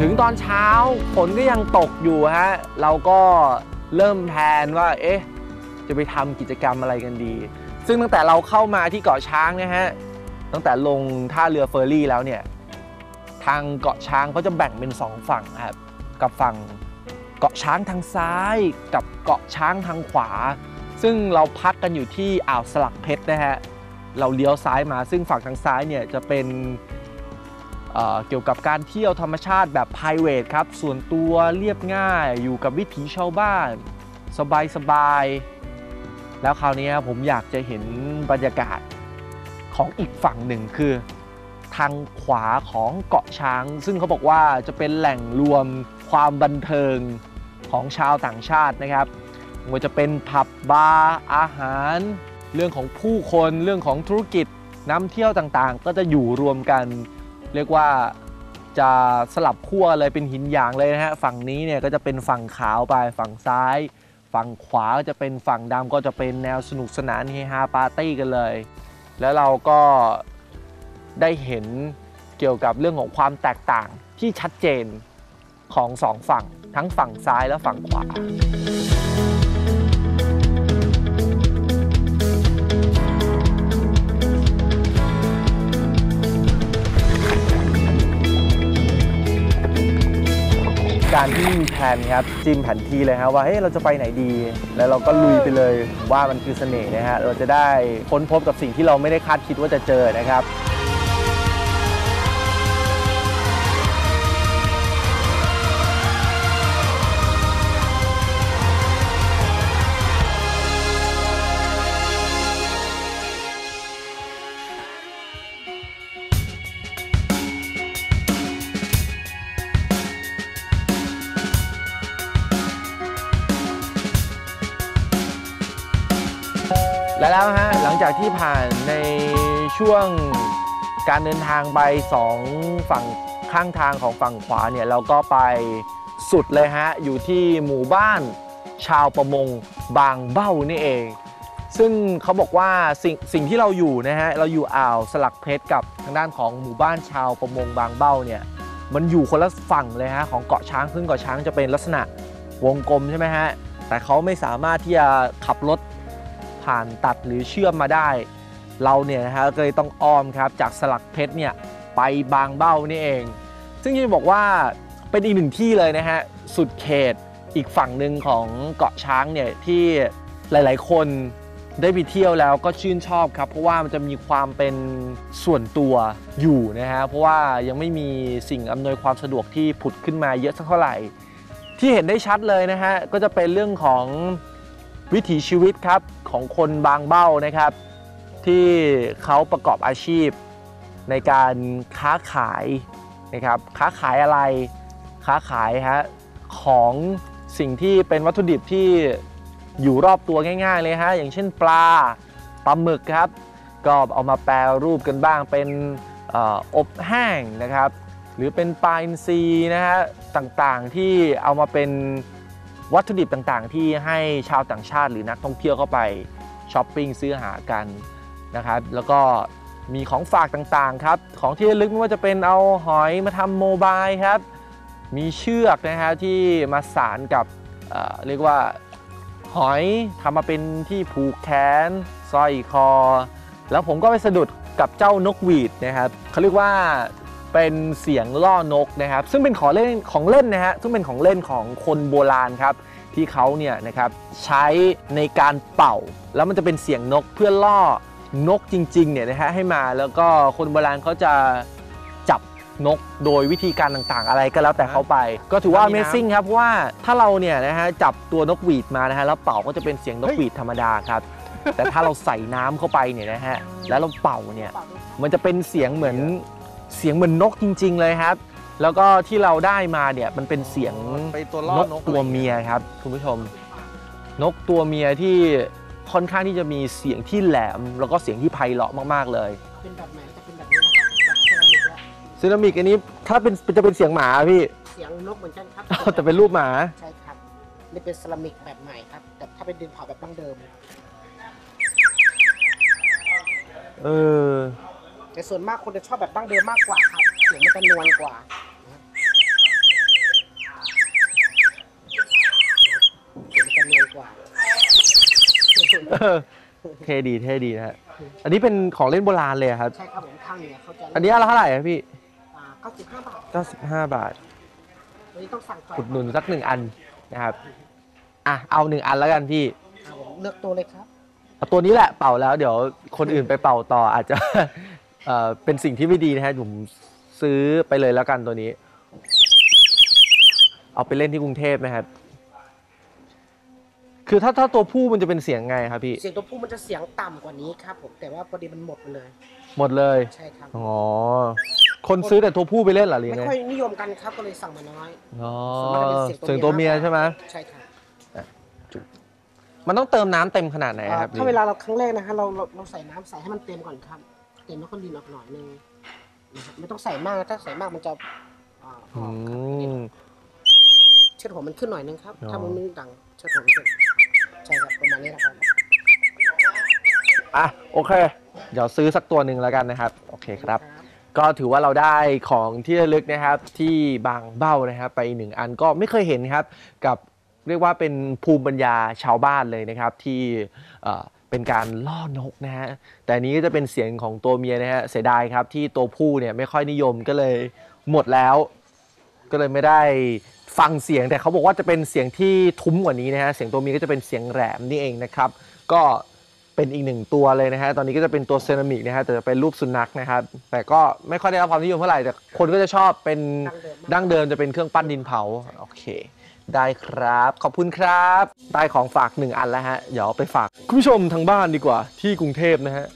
ถึงตอนเช้าฝนก็ยังตกอยู่ฮะเราก็เริ่มแพลนว่าเอ๊ะจะไปทำกิจกรรมอะไรกันดี ซึ่งตั้งแต่เราเข้ามาที่เกาะช้างเนะฮะตั้งแต่ลงท่าเรือเฟอร์รี่แล้วเนี่ยทางเกาะช้างเขาจะแบ่งเป็นสองฝั่งครับกับฝั่งเกาะช้างทางซ้าย กับเกาะช้างทางขวา ซึ่งเราพักกันอยู่ที่อ่าวสลักเพชรนะฮะเราเลี้ยวซ้ายมาซึ่งฝั่งทางซ้ายเนี่ยจะเป็น เกี่ยวกับการเที่ยวธรรมชาติแบบ p r i v a t ครับ ส่วนตัวเรียบง่ายอยู่กับวิถีชาวบ้าน สบายสบาย แล้วคราวนี้ผมอยากจะเห็นบรรยากาศของอีกฝั่งหนึ่งคือ ทางขวาของเกาะช้าง ซึ่งเขาบอกว่าจะเป็นแหล่งรวมความบันเทิงของชาวต่างชาตินะครับไม่ว่าจะเป็นผับบาร์อาหาร เรื่องของผู้คนเรื่องของธุรกิจน้ำเที่ยวต่างๆ ก็จะอยู่รวมกัน เรียกว่าจะสลับขั้วเลยเป็นหินหยางเลยนะฮะฝั่งนี้เนี่ยก็จะเป็นฝั่งขาวไปฝั่งซ้าย ฝั่งขวาก็จะเป็นฝั่งดำก็จะเป็นแนวสนุกสนานเฮฮาปาร์ตี้กันเลย แล้วเราก็ได้เห็นเกี่ยวกับเรื่องของความแตกต่างที่ชัดเจนของสองฝั่งทั้งฝั่งซ้ายและฝั่งขวา การที่มีแผนครับจิ้มแผนที่เลยฮะว่าเฮ้ยเราจะไปไหนดี แล้วเราก็ลุยไปเลยว่ามันคือเสน่ห์นะฮะเราจะได้ค้นพบกับสิ่งที่เราไม่ได้คาดคิดว่าจะเจอนะครับ และแล้วฮะหลังจากที่ผ่านในช่วงการเดินทางไปสองฝั่งข้างทางของฝั่งขวาเนี่ยเราก็ไปสุดเลยฮะ อยู่ที่หมู่บ้านชาวประมงบางเบ้านี่เอง ซึ่งเขาบอกว่าสิ่งสิ่งที่เราอยู่นะฮะ เราอยู่อ่าวสลักเพชรกับทางด้านของหมู่บ้านชาวประมงบางเบ้าเนี่ยมันอยู่คนละฝั่งเลยฮะของเกาะช้างซึ่งเกาะช้างจะเป็นลักษณะวงกลมใช่ไหมฮะแต่เขาไม่สามารถที่จะขับรถ ผ่านตัดหรือเชื่อมมาได้ เราเนี่ยนะฮะก็เลยต้องอ้อมครับจากสลักเพชรเนี่ยไปบางเบ้านี่เอง ซึ่งจะบอกว่าเป็นอีกหนึ่งที่เลยนะฮะสุดเขตอีกฝั่งหนึ่งของเกาะช้างเนี่ยที่หลาย ๆ คนได้ไปเที่ยวแล้วก็ชื่นชอบครับ เพราะว่ามันจะมีความเป็นส่วนตัวอยู่นะฮะเพราะว่ายังไม่มีสิ่งอำนวยความสะดวกที่ผุดขึ้นมาเยอะสักเท่าไหร่ ที่เห็นได้ชัดเลยนะฮะก็จะเป็นเรื่องของ วิถีชีวิตครับของคนบางเบ้านะครับ ที่เขาประกอบอาชีพในการค้าขายนะครับค้าขายอะไรค้าขายฮะของสิ่งที่เป็นวัตถุดิบที่อยู่รอบตัวง่ายๆเลยฮะอย่างเช่นปลาปลาหมึกครับ ก็เอามาแปรรูปกันบ้างเป็นอออบแห้งนะครับ หรือเป็นปลาอินทรีนะฮะต่างๆที่เอามาเป็น วัตถุดิบต่างๆ ที่ให้ชาวต่างชาติหรือนักท่องเที่ยวเข้าไปช้อปปิ้งซื้อหากันนะครับ แล้วก็มีของฝากต่างๆครับ ของที่ระลึกไม่ว่าจะเป็นเอาหอยมาทำโมบายครับ มีเชือกนะฮะที่มาสารกับเเรียกว่าหอยทำมาเป็นที่ผูกแขนสร้อยคอ แล้วผมก็ไปสะดุดกับเจ้านกหวีดนะครับเขาเรียกว่า เป็นเสียงล่อนกนะครับ ซึ่งเป็นของเล่นของเล่นนะฮะซึ่งเป็นของเล่นของคนโบราณครับที่เขาเนี่ยนะครับใช้ในการเป่า แล้วมันจะเป็นเสียงนกเพื่อล่อนกจริงๆเนี่ยนะฮะให้มาแล้วก็คนโบราณเขาจะจับนกโดยวิธีการต่างๆ อะไรก็แล้วแต่เขาไป ก็ถือว่า Amazing ครับเพราะว่าถ้าเราเนี่ยนะฮะจับตัวนกหวีดมานะฮะแล้วเป่าก็จะเป็นเสียงนกหวีดธรรมดาครับ แต่ถ้าเราใส่น้ำเข้าไปเนี่ยนะฮะแล้วเราเป่าเนี่ยมันจะเป็นเสียงเหมือน เสียงเหมือนนกจริง ๆ เลยครับ แล้วก็ที่เราได้มาเนี่ยมันเป็นเสียงไปตัวล่อนนกกตัวเมียครับคุณผู้ชม นกตัวเมียที่ค่อนข้างที่จะมีเสียงที่แหลม แล้วก็เสียงที่ไพเราะมากๆเลยเป็นแบบไหนจะเป็นแบบนี้นะครับแบบเซรามิกเนี่ยซีรามิกอันนี้ถ้าเป็นจะเป็นเสียงหมาพี่เสียงนกเหมือนกันครับแต่เป็นรูปหมาใช่ครับนี่เป็นเซรามิกแบบใหม่ครับแต่ถ้าเป็นดินเผาแบบดั้งเดิม เออ แต่ส่วนมากคนจะชอบแบบดั้งเดิมมากกว่าครับเสียงมันจะนวลกว่าเสียงจะนวลกว่า เอท่ดีเท่ดีนะฮะ อันนี้เป็นของเล่นโบราณเลยครับ ใช่ครับผมข้างเหนือเขาจะอันนี้อนละเท่าไหร่ครับพี่เก้าสิบห้าบาท95 บาบวันนี้ต้องสั่งขุดหนุนสักหนึ่งอันนะครับ อะ เอาหนึ่งอันแล้วกันพี่เลือกตัวเลยครับตัวนี้แหละเป่าแล้วเดี๋ยวคนอื่นไปเป่าต่ออาจจะ เอ่อเป็นสิ่งที่ไม่ดีนะฮะผมซื้อไปเลยแล้วกันตัวนี้ เอาไปเล่นที่กรุงเทพนะครับ คือถ้าถ้าตัวผู้มันจะเป็นเสียงไงครับพี่ เสียงตัวผู้มันจะเสียงต่ำกว่านี้ครับผมแต่ว่าพอดีมันหมดไปเลย หมดเลย ใช่ครับ อ๋อ คนซื้อแต่ตัวผู้ไปเล่นเหรอหรือไม่ไงค่อยนิยมกันครับก็เลยสั่งมาน้อย อ๋อส่วนมากจะเป็นเสีเสียยงงตัตัววเมีเมียย ใช่ไหมใช่ครับมันต้องเติมน้ำเต็มขนาดไหนครับถ้าเวลาเราครั้งแรกนะฮะเราเราเราใส่น้ำใส่ให้มันเต็มก่อนครับ เต็มแล้วก็ดินออกหน่อยนึงนะครับไม่ต้องใส่มากนะถ้าใส่มากมันจะอ่าออือกครับมเชือดหัวมันขึ้นหน่อยนึงครับ อ๋อ ถ้ามันไม่ดังเชือดหัวมันขึ้นใช่ครับประมาณนี้นะครับ อะโอเค เดี๋ยวซื้อสักตัวหนึ่งแล้วกันนะครับ โอเคครับ ก็ถือว่าเราได้ของที่ระลึกนะครับที่บางเบ้านะครับ ไปอีกหนึ่งอันก็ไม่เคยเห็นครับ กับเรียกว่าเป็นภูมิปัญญาชาวบ้านเลยนะครับ ที่เอ่อ เป็นการล่อนกนะฮะ แต่นี้ก็จะเป็นเสียงของตัวเมียนะฮะ เสียดายครับที่ตัวผู้เนี่ยไม่ค่อยนิยมก็เลยหมดแล้ว ก็เลยไม่ได้ฟังเสียงแต่เขาบอกว่าจะเป็นเสียงที่ทุ้มกว่านี้นะฮะ เสียงตัวเมียก็จะเป็นเสียงแหลมนี่เองนะครับ ก็เป็นอีกหนึ่งตัวเลยนะฮะ ตอนนี้ก็จะเป็นตัวเซรามิกนะฮะ แต่จะเป็นรูปสุนัขนะครับ แต่ก็ไม่ค่อยได้รับความนิยมเท่าไหร่ แต่คนก็จะชอบเป็นดั้งเดิมจะเป็นเครื่องปั้นดินเผา โอเค ได้ครับ ขอบคุณครับ ได้ของฝากหนึ่งอันแล้วฮะ เดี๋ยวไปฝากคุณผู้ชมทางบ้านดีกว่าที่กรุงเทพนะฮะ